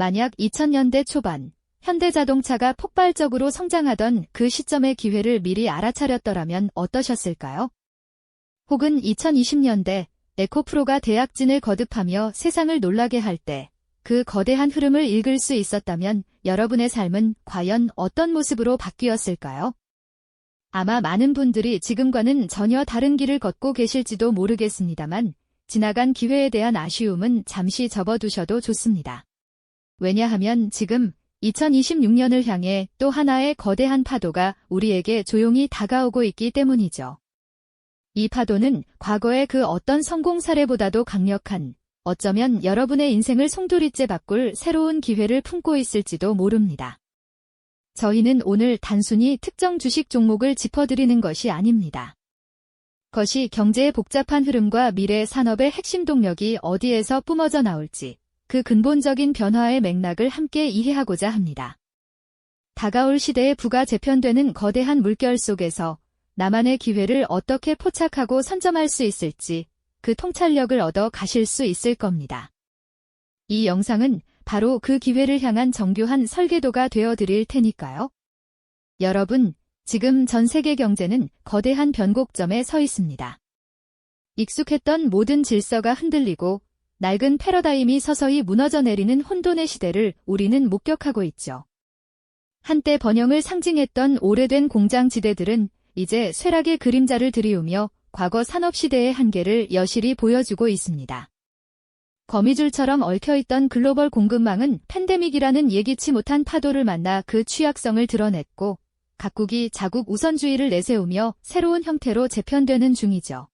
만약 2000년대 초반 현대자동차가 폭발적으로 성장하던 그 시점의 기회를 미리 알아차렸더라면 어떠셨을까요? 혹은 2020년대 에코프로가 대학진을 거듭하며 세상을 놀라게 할 때 그 거대한 흐름을 읽을 수 있었다면 여러분의 삶은 과연 어떤 모습으로 바뀌었을까요? 아마 많은 분들이 지금과는 전혀 다른 길을 걷고 계실지도 모르겠습니다만 지나간 기회에 대한 아쉬움은 잠시 접어두셔도 좋습니다. 왜냐하면 지금 2026년을 향해 또 하나의 거대한 파도가 우리에게 조용히 다가오고 있기 때문이죠. 이 파도는 과거의 그 어떤 성공 사례보다도 강력한 어쩌면 여러분의 인생을 송두리째 바꿀 새로운 기회를 품고 있을지도 모릅니다. 저희는 오늘 단순히 특정 주식 종목을 짚어드리는 것이 아닙니다. 것이 경제의 복잡한 흐름과 미래 산업의 핵심 동력이 어디에서 뿜어져 나올지 그 근본적인 변화의 맥락을 함께 이해하고자 합니다. 다가올 시대에 부가 재편되는 거대한 물결 속에서 나만의 기회를 어떻게 포착하고 선점할 수 있을지 그 통찰력을 얻어 가실 수 있을 겁니다. 이 영상은 바로 그 기회를 향한 정교한 설계도가 되어 드릴 테니까요. 여러분, 지금 전 세계 경제는 거대한 변곡점에 서 있습니다. 익숙했던 모든 질서가 흔들리고 낡은 패러다임이 서서히 무너져 내리는 혼돈의 시대를 우리는 목격하고 있죠. 한때 번영을 상징했던 오래된 공장 지대들은 이제 쇠락의 그림자를 들이우며 과거 산업시대의 한계를 여실히 보여주고 있습니다. 거미줄처럼 얽혀있던 글로벌 공급망은 팬데믹이라는 예기치 못한 파도를 만나 그 취약성을 드러냈고 각국이 자국 우선주의를 내세우며 새로운 형태로 재편되는 중이죠.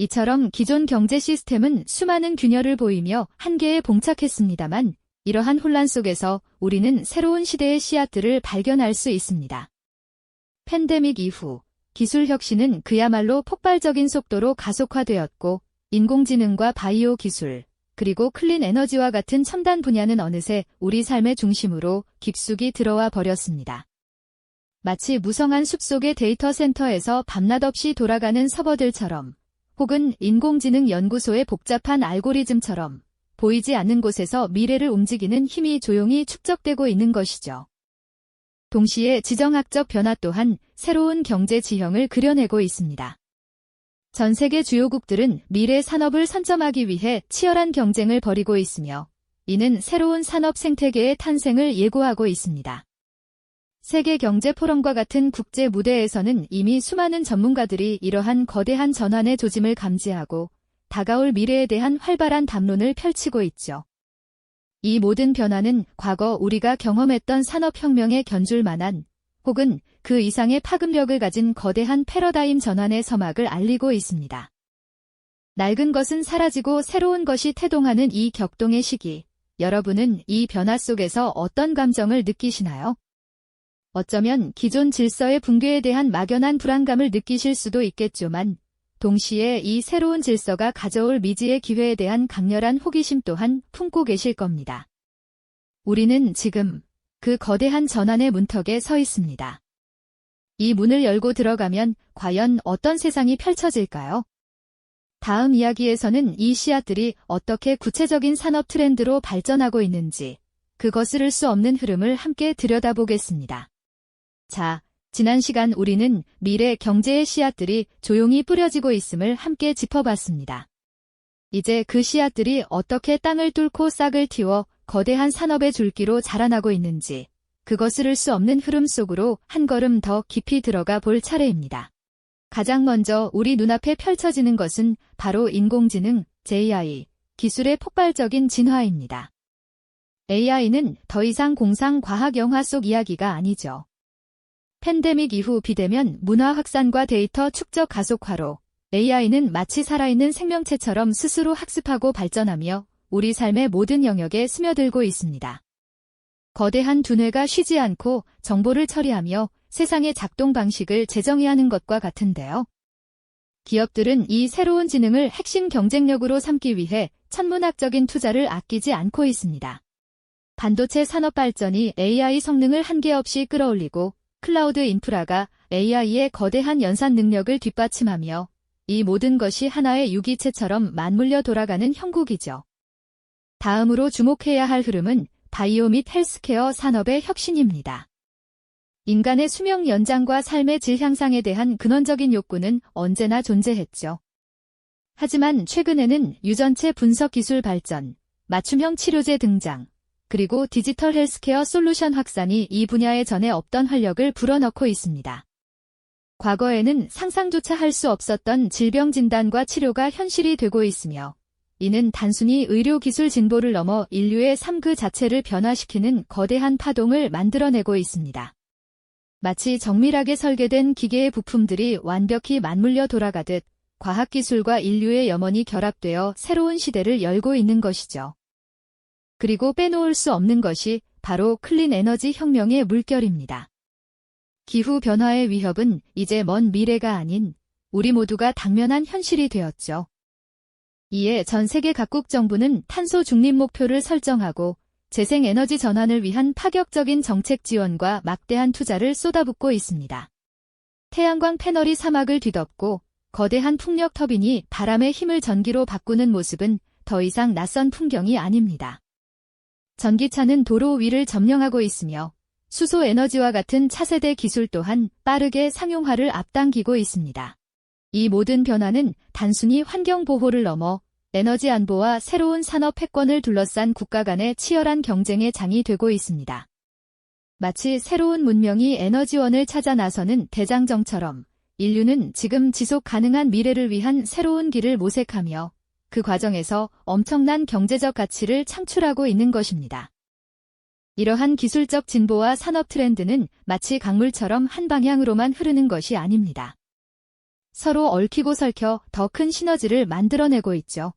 이처럼 기존 경제 시스템은 수많은 균열을 보이며 한계에 봉착했습니다만 이러한 혼란 속에서 우리는 새로운 시대의 씨앗들을 발견할 수 있습니다. 팬데믹 이후 기술 혁신은 그야말로 폭발적인 속도로 가속화되었고 인공지능과 바이오 기술, 그리고 클린 에너지와 같은 첨단 분야는 어느새 우리 삶의 중심으로 깊숙이 들어와 버렸습니다. 마치 무성한 숲속의 데이터 센터에서 밤낮 없이 돌아가는 서버들처럼 혹은 인공지능 연구소의 복잡한 알고리즘처럼 보이지 않는 곳에서 미래를 움직이는 힘이 조용히 축적되고 있는 것이죠. 동시에 지정학적 변화 또한 새로운 경제 지형을 그려내고 있습니다. 전 세계 주요국들은 미래 산업을 선점하기 위해 치열한 경쟁을 벌이고 있으며 이는 새로운 산업 생태계의 탄생을 예고하고 있습니다. 세계 경제 포럼과 같은 국제 무대에서는 이미 수많은 전문가들이 이러한 거대한 전환의 조짐을 감지하고 다가올 미래에 대한 활발한 담론을 펼치고 있죠. 이 모든 변화는 과거 우리가 경험했던 산업혁명에 견줄 만한 혹은 그 이상의 파급력을 가진 거대한 패러다임 전환의 서막을 알리고 있습니다. 낡은 것은 사라지고 새로운 것이 태동하는 이 격동의 시기, 여러분은 이 변화 속에서 어떤 감정을 느끼시나요? 어쩌면 기존 질서의 붕괴에 대한 막연한 불안감을 느끼실 수도 있겠지만 동시에 이 새로운 질서가 가져올 미지의 기회에 대한 강렬한 호기심 또한 품고 계실 겁니다. 우리는 지금 그 거대한 전환의 문턱에 서 있습니다. 이 문을 열고 들어가면 과연 어떤 세상이 펼쳐질까요? 다음 이야기에서는 이 씨앗들이 어떻게 구체적인 산업 트렌드로 발전하고 있는지 그 거스를 수 없는 흐름을 함께 들여다보겠습니다. 자, 지난 시간 우리는 미래 경제의 씨앗들이 조용히 뿌려지고 있음을 함께 짚어봤습니다. 이제 그 씨앗들이 어떻게 땅을 뚫고 싹을 틔워 거대한 산업의 줄기로 자라나고 있는지 그것을 수 없는 흐름 속으로 한 걸음 더 깊이 들어가 볼 차례입니다. 가장 먼저 우리 눈앞에 펼쳐지는 것은 바로 인공지능, JI, 기술의 폭발적인 진화입니다. AI는 더 이상 공상 과학 영화 속 이야기가 아니죠. 팬데믹 이후 비대면 문화 확산과 데이터 축적 가속화로 AI는 마치 살아있는 생명체처럼 스스로 학습하고 발전하며 우리 삶의 모든 영역에 스며들고 있습니다. 거대한 두뇌가 쉬지 않고 정보를 처리하며 세상의 작동 방식을 재정의하는 것과 같은데요. 기업들은 이 새로운 지능을 핵심 경쟁력으로 삼기 위해 천문학적인 투자를 아끼지 않고 있습니다. 반도체 산업 발전이 AI 성능을 한계 없이 끌어올리고 클라우드 인프라가 AI의 거대한 연산 능력을 뒷받침하며 이 모든 것이 하나의 유기체처럼 맞물려 돌아가는 형국이죠. 다음으로 주목해야 할 흐름은 바이오 및 헬스케어 산업의 혁신입니다. 인간의 수명 연장과 삶의 질 향상에 대한 근원적인 욕구는 언제나 존재했죠. 하지만 최근에는 유전체 분석 기술 발전, 맞춤형 치료제 등장, 그리고 디지털 헬스케어 솔루션 확산이 이 분야에 전에 없던 활력을 불어넣고 있습니다. 과거에는 상상조차 할 수 없었던 질병 진단과 치료가 현실이 되고 있으며 이는 단순히 의료기술 진보를 넘어 인류의 삶 그 자체를 변화시키는 거대한 파동을 만들어내고 있습니다. 마치 정밀하게 설계된 기계의 부품들이 완벽히 맞물려 돌아가듯 과학기술과 인류의 염원이 결합되어 새로운 시대를 열고 있는 것이죠. 그리고 빼놓을 수 없는 것이 바로 클린 에너지 혁명의 물결입니다. 기후 변화의 위협은 이제 먼 미래가 아닌 우리 모두가 당면한 현실이 되었죠. 이에 전 세계 각국 정부는 탄소 중립 목표를 설정하고 재생 에너지 전환을 위한 파격적인 정책 지원과 막대한 투자를 쏟아붓고 있습니다. 태양광 패널이 사막을 뒤덮고 거대한 풍력 터빈이 바람의 힘을 전기로 바꾸는 모습은 더 이상 낯선 풍경이 아닙니다. 전기차는 도로 위를 점령하고 있으며 수소 에너지와 같은 차세대 기술 또한 빠르게 상용화를 앞당기고 있습니다. 이 모든 변화는 단순히 환경 보호를 넘어 에너지 안보와 새로운 산업 패권을 둘러싼 국가 간의 치열한 경쟁의 장이 되고 있습니다. 마치 새로운 문명이 에너지원을 찾아 나서는 대장정처럼 인류는 지금 지속 가능한 미래를 위한 새로운 길을 모색하며 그 과정에서 엄청난 경제적 가치를 창출하고 있는 것입니다. 이러한 기술적 진보와 산업 트렌드는 마치 강물처럼 한 방향으로만 흐르는 것이 아닙니다. 서로 얽히고 설켜 더 큰 시너지를 만들어내고 있죠.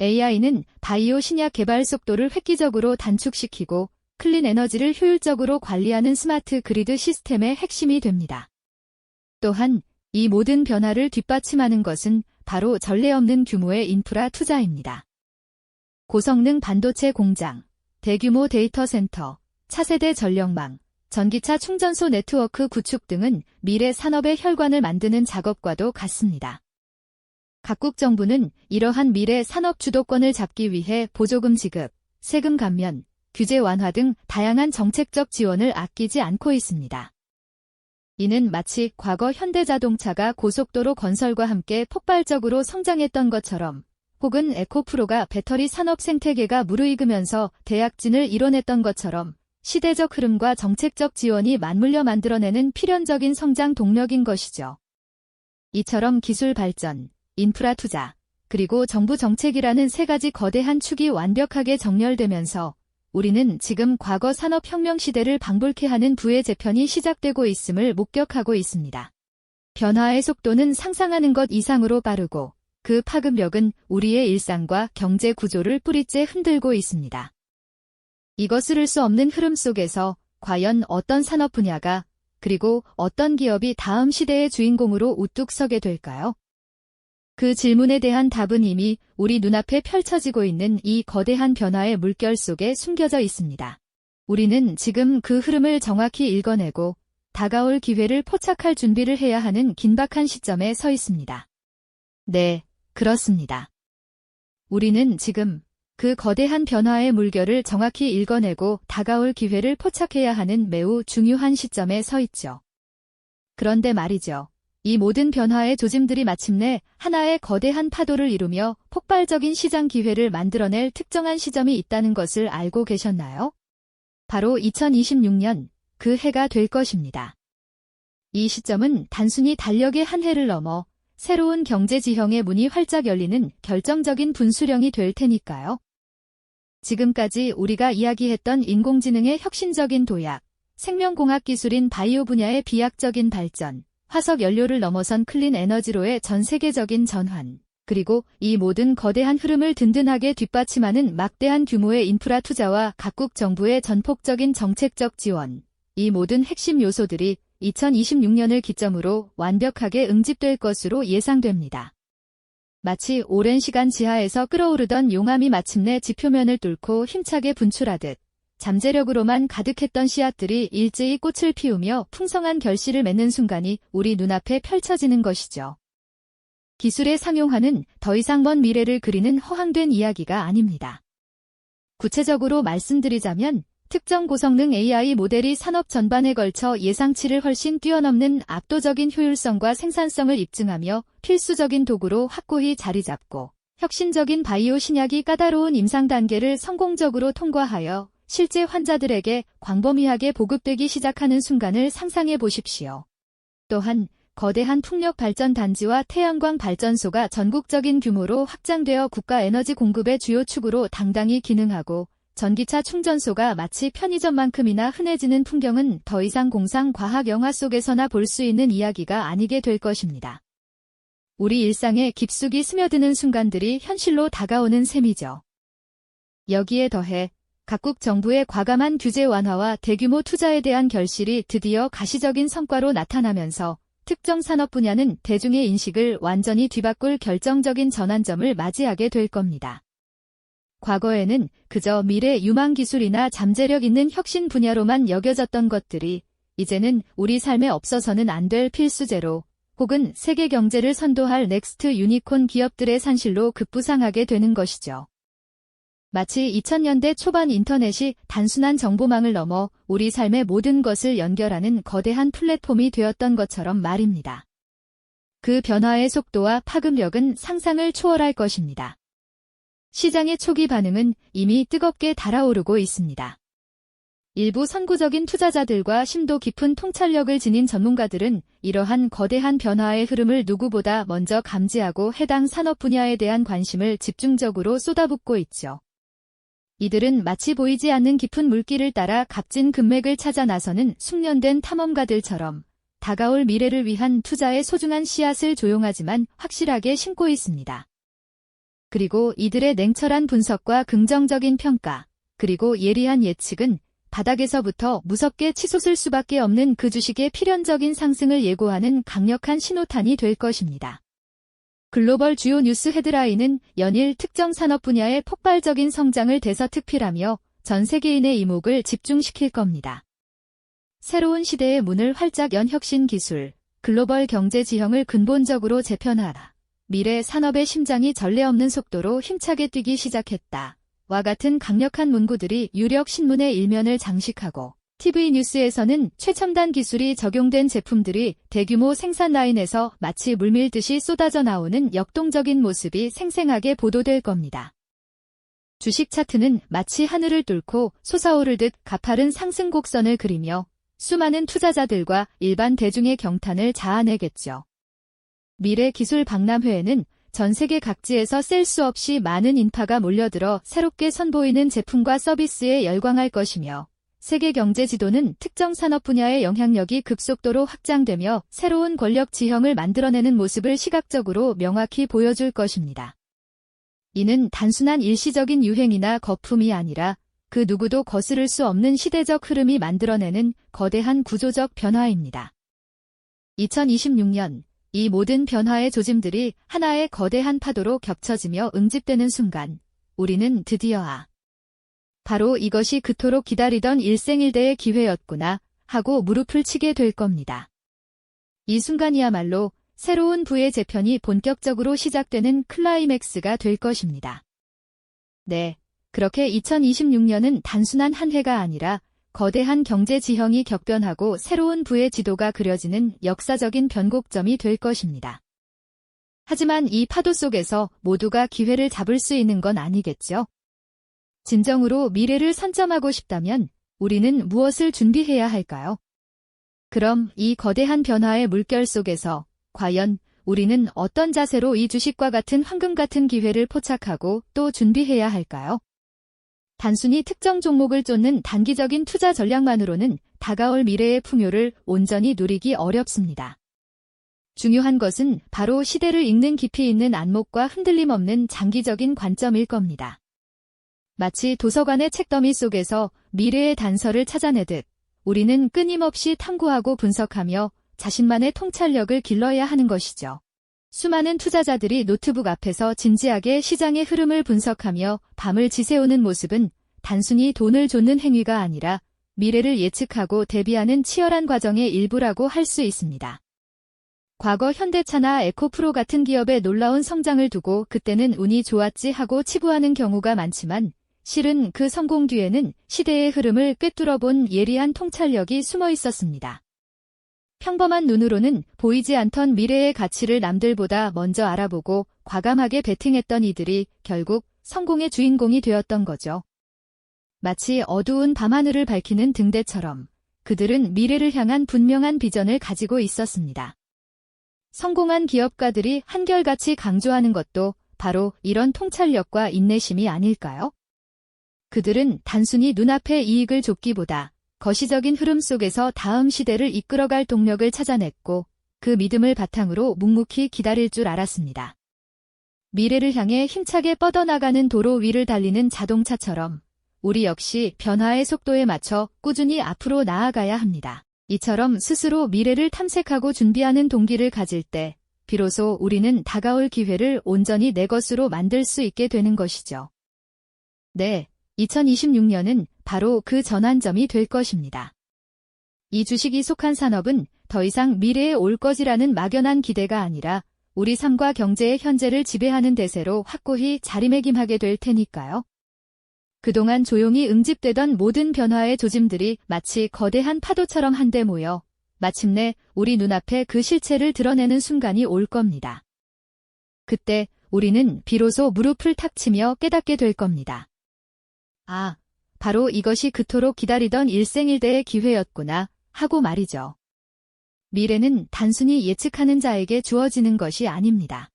AI는 바이오 신약 개발 속도를 획기적으로 단축시키고 클린 에너지를 효율적으로 관리하는 스마트 그리드 시스템의 핵심이 됩니다. 또한 이 모든 변화를 뒷받침하는 것은 바로 전례 없는 규모의 인프라 투자입니다. 고성능 반도체 공장, 대규모 데이터 센터, 차세대 전력망, 전기차 충전소 네트워크 구축 등은 미래 산업의 혈관을 만드는 작업과도 같습니다. 각국 정부는 이러한 미래 산업 주도권을 잡기 위해 보조금 지급, 세금 감면, 규제 완화 등 다양한 정책적 지원을 아끼지 않고 있습니다. 이는 마치 과거 현대자동차가 고속도로 건설과 함께 폭발적으로 성장했던 것처럼 혹은 에코프로가 배터리 산업 생태계가 무르익으면서 대약진을 이뤄냈던 것처럼 시대적 흐름과 정책적 지원이 맞물려 만들어내는 필연적인 성장 동력인 것이죠. 이처럼 기술 발전, 인프라 투자, 그리고 정부 정책이라는 세 가지 거대한 축이 완벽하게 정렬되면서 우리는 지금 과거 산업혁명 시대를 방불케 하는 부의 재편이 시작되고 있음을 목격하고 있습니다. 변화의 속도는 상상하는 것 이상으로 빠르고 그 파급력은 우리의 일상과 경제 구조를 뿌리째 흔들고 있습니다. 이것을 수 없는 흐름 속에서 과연 어떤 산업 분야가 그리고 어떤 기업이 다음 시대의 주인공으로 우뚝 서게 될까요? 그 질문에 대한 답은 이미 우리 눈앞에 펼쳐지고 있는 이 거대한 변화의 물결 속에 숨겨져 있습니다. 우리는 지금 그 흐름을 정확히 읽어내고 다가올 기회를 포착할 준비를 해야 하는 긴박한 시점에 서 있습니다. 네, 그렇습니다. 우리는 지금 그 거대한 변화의 물결을 정확히 읽어내고 다가올 기회를 포착해야 하는 매우 중요한 시점에 서 있죠. 그런데 말이죠. 이 모든 변화의 조짐들이 마침내 하나의 거대한 파도를 이루며 폭발적인 시장 기회를 만들어낼 특정한 시점이 있다는 것을 알고 계셨나요? 바로 2026년 그 해가 될 것입니다. 이 시점은 단순히 달력의 한 해를 넘어 새로운 경제 지형의 문이 활짝 열리는 결정적인 분수령이 될 테니까요. 지금까지 우리가 이야기했던 인공지능의 혁신적인 도약, 생명공학 기술인 바이오 분야의 비약적인 발전, 화석 연료를 넘어선 클린 에너지로의 전 세계적인 전환, 그리고 이 모든 거대한 흐름을 든든하게 뒷받침하는 막대한 규모의 인프라 투자와 각국 정부의 전폭적인 정책적 지원, 이 모든 핵심 요소들이 2026년을 기점으로 완벽하게 응집될 것으로 예상됩니다. 마치 오랜 시간 지하에서 끓어오르던 용암이 마침내 지표면을 뚫고 힘차게 분출하듯 잠재력으로만 가득했던 씨앗들이 일제히 꽃을 피우며 풍성한 결실을 맺는 순간이 우리 눈앞에 펼쳐지는 것이죠. 기술의 상용화는 더 이상 먼 미래를 그리는 허황된 이야기가 아닙니다. 구체적으로 말씀드리자면 특정 고성능 AI 모델이 산업 전반에 걸쳐 예상치를 훨씬 뛰어넘는 압도적인 효율성과 생산성을 입증하며 필수적인 도구로 확고히 자리 잡고 혁신적인 바이오 신약이 까다로운 임상 단계를 성공적으로 통과하여 실제 환자들에게 광범위하게 보급되기 시작하는 순간을 상상해 보십시오. 또한 거대한 풍력 발전 단지와 태양광 발전소가 전국적인 규모로 확장되어 국가 에너지 공급의 주요 축으로 당당히 기능하고 전기차 충전소가 마치 편의점만큼이나 흔해지는 풍경은 더 이상 공상 과학 영화 속에서나 볼 수 있는 이야기가 아니게 될 것입니다. 우리 일상에 깊숙이 스며드는 순간들이 현실로 다가오는 셈이죠. 여기에 더해 각국 정부의 과감한 규제 완화와 대규모 투자에 대한 결실이 드디어 가시적인 성과로 나타나면서 특정 산업 분야는 대중의 인식을 완전히 뒤바꿀 결정적인 전환점을 맞이하게 될 겁니다. 과거에는 그저 미래 유망 기술이나 잠재력 있는 혁신 분야로만 여겨졌던 것들이 이제는 우리 삶에 없어서는 안 될 필수제로 혹은 세계 경제를 선도할 넥스트 유니콘 기업들의 산실로 급부상하게 되는 것이죠. 마치 2000년대 초반 인터넷이 단순한 정보망을 넘어 우리 삶의 모든 것을 연결하는 거대한 플랫폼이 되었던 것처럼 말입니다. 그 변화의 속도와 파급력은 상상을 초월할 것입니다. 시장의 초기 반응은 이미 뜨겁게 달아오르고 있습니다. 일부 선구적인 투자자들과 심도 깊은 통찰력을 지닌 전문가들은 이러한 거대한 변화의 흐름을 누구보다 먼저 감지하고 해당 산업 분야에 대한 관심을 집중적으로 쏟아붓고 있죠. 이들은 마치 보이지 않는 깊은 물길을 따라 값진 금맥을 찾아 나서는 숙련된 탐험가들처럼 다가올 미래를 위한 투자의 소중한 씨앗을 조용하지만 확실하게 심고 있습니다. 그리고 이들의 냉철한 분석과 긍정적인 평가, 그리고 예리한 예측은 바닥에서부터 무섭게 치솟을 수밖에 없는 그 주식의 필연적인 상승을 예고하는 강력한 신호탄이 될 것입니다. 글로벌 주요 뉴스 헤드라인은 연일 특정 산업 분야의 폭발적인 성장을 대서특필하며 전 세계인의 이목을 집중시킬 겁니다. 새로운 시대의 문을 활짝 연 혁신 기술, 글로벌 경제 지형을 근본적으로 재편하라. 미래 산업의 심장이 전례 없는 속도로 힘차게 뛰기 시작했다. 와 같은 강력한 문구들이 유력 신문의 일면을 장식하고 TV 뉴스에서는 최첨단 기술이 적용된 제품들이 대규모 생산 라인에서 마치 물밀듯이 쏟아져 나오는 역동적인 모습이 생생하게 보도될 겁니다. 주식 차트는 마치 하늘을 뚫고 솟아오르듯 가파른 상승 곡선을 그리며 수많은 투자자들과 일반 대중의 경탄을 자아내겠죠. 미래 기술 박람회에는 전 세계 각지에서 셀 수 없이 많은 인파가 몰려들어 새롭게 선보이는 제품과 서비스에 열광할 것이며 세계 경제 지도는 특정 산업 분야의 영향력이 급속도로 확장되며 새로운 권력 지형을 만들어내는 모습을 시각적으로 명확히 보여줄 것입니다. 이는 단순한 일시적인 유행이나 거품이 아니라 그 누구도 거스를 수 없는 시대적 흐름이 만들어내는 거대한 구조적 변화입니다. 2026년 이 모든 변화의 조짐들이 하나의 거대한 파도로 겹쳐지며 응집되는 순간 우리는 드디어 아. 바로 이것이 그토록 기다리던 일생일대의 기회였구나 하고 무릎을 치게 될 겁니다. 이 순간이야말로 새로운 부의 재편이 본격적으로 시작되는 클라이맥스가 될 것입니다. 네. 그렇게 2026년은 단순한 한 해가 아니라 거대한 경제 지형이 격변하고 새로운 부의 지도가 그려지는 역사적인 변곡점이 될 것입니다. 하지만 이 파도 속에서 모두가 기회를 잡을 수 있는 건 아니겠죠? 진정으로 미래를 선점하고 싶다면 우리는 무엇을 준비해야 할까요? 그럼 이 거대한 변화의 물결 속에서 과연 우리는 어떤 자세로 이 주식과 같은 황금 같은 기회를 포착하고 또 준비해야 할까요? 단순히 특정 종목을 쫓는 단기적인 투자 전략만으로는 다가올 미래의 풍요를 온전히 누리기 어렵습니다. 중요한 것은 바로 시대를 읽는 깊이 있는 안목과 흔들림 없는 장기적인 관점일 겁니다. 마치 도서관의 책더미 속에서 미래의 단서를 찾아내듯 우리는 끊임없이 탐구하고 분석하며 자신만의 통찰력을 길러야 하는 것이죠. 수많은 투자자들이 노트북 앞에서 진지하게 시장의 흐름을 분석하며 밤을 지새우는 모습은 단순히 돈을 쫓는 행위가 아니라 미래를 예측하고 대비하는 치열한 과정의 일부라고 할 수 있습니다. 과거 현대차나 에코프로 같은 기업의 놀라운 성장을 두고 그때는 운이 좋았지 하고 치부하는 경우가 많지만 실은 그 성공 뒤에는 시대의 흐름을 꿰뚫어 본 예리한 통찰력이 숨어 있었습니다. 평범한 눈으로는 보이지 않던 미래의 가치를 남들보다 먼저 알아보고 과감하게 베팅했던 이들이 결국 성공의 주인공이 되었던 거죠. 마치 어두운 밤하늘을 밝히는 등대처럼 그들은 미래를 향한 분명한 비전을 가지고 있었습니다. 성공한 기업가들이 한결같이 강조하는 것도 바로 이런 통찰력과 인내심이 아닐까요? 그들은 단순히 눈앞의 이익을 쫓기보다 거시적인 흐름 속에서 다음 시대를 이끌어갈 동력을 찾아냈고 그 믿음을 바탕으로 묵묵히 기다릴 줄 알았습니다. 미래를 향해 힘차게 뻗어나가는 도로 위를 달리는 자동차처럼 우리 역시 변화의 속도에 맞춰 꾸준히 앞으로 나아가야 합니다. 이처럼 스스로 미래를 탐색하고 준비하는 동기를 가질 때 비로소 우리는 다가올 기회를 온전히 내 것으로 만들 수 있게 되는 것이죠. 네, 2026년은 바로 그 전환점이 될 것입니다. 이 주식이 속한 산업은 더 이상 미래에 올 것이라는 막연한 기대가 아니라 우리 삶과 경제의 현재를 지배하는 대세로 확고히 자리매김하게 될 테니까요. 그동안 조용히 응집되던 모든 변화의 조짐들이 마치 거대한 파도처럼 한데 모여 마침내 우리 눈앞에 그 실체를 드러내는 순간이 올 겁니다. 그때 우리는 비로소 무릎을 탁 치며 깨닫게 될 겁니다. 아, 바로 이것이 그토록 기다리던 일생일대의 기회였구나 하고 말이죠. 미래는 단순히 예측하는 자에게 주어지는 것이 아닙니다.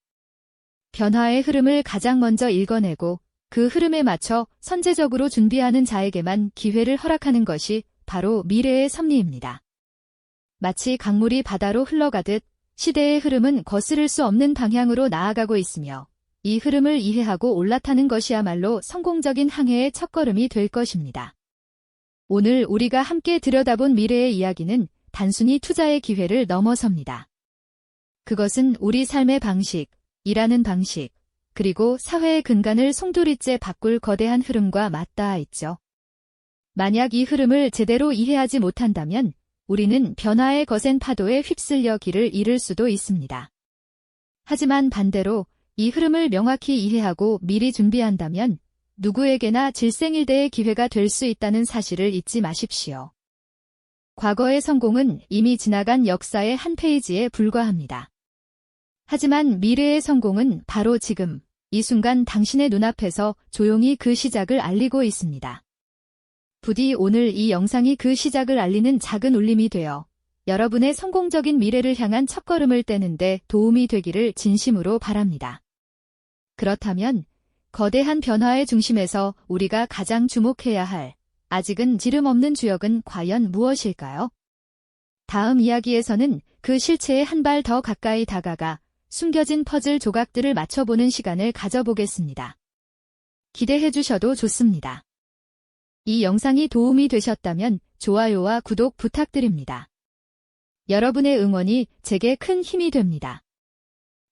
변화의 흐름을 가장 먼저 읽어내고 그 흐름에 맞춰 선제적으로 준비하는 자에게만 기회를 허락하는 것이 바로 미래의 섭리입니다. 마치 강물이 바다로 흘러가듯 시대의 흐름은 거스를 수 없는 방향으로 나아가고 있으며 이 흐름을 이해하고 올라타는 것이야말로 성공적인 항해의 첫걸음이 될 것입니다. 오늘 우리가 함께 들여다본 미래의 이야기는 단순히 투자의 기회를 넘어섭니다. 그것은 우리 삶의 방식, 일하는 방식, 그리고 사회의 근간을 송두리째 바꿀 거대한 흐름과 맞닿아 있죠. 만약 이 흐름을 제대로 이해하지 못한다면 우리는 변화의 거센 파도에 휩쓸려 길을 잃을 수도 있습니다. 하지만 반대로 이 흐름을 명확히 이해하고 미리 준비한다면 누구에게나 질생일대의 기회가 될 수 있다는 사실을 잊지 마십시오. 과거의 성공은 이미 지나간 역사의 한 페이지에 불과합니다. 하지만 미래의 성공은 바로 지금, 이 순간 당신의 눈앞에서 조용히 그 시작을 알리고 있습니다. 부디 오늘 이 영상이 그 시작을 알리는 작은 울림이 되어 여러분의 성공적인 미래를 향한 첫걸음을 떼는데 도움이 되기를 진심으로 바랍니다. 그렇다면 거대한 변화의 중심에서 우리가 가장 주목해야 할 아직은 지름 없는 주역은 과연 무엇일까요? 다음 이야기에서는 그 실체에 한 발 더 가까이 다가가 숨겨진 퍼즐 조각들을 맞춰보는 시간을 가져보겠습니다. 기대해 주셔도 좋습니다. 이 영상이 도움이 되셨다면 좋아요와 구독 부탁드립니다. 여러분의 응원이 제게 큰 힘이 됩니다.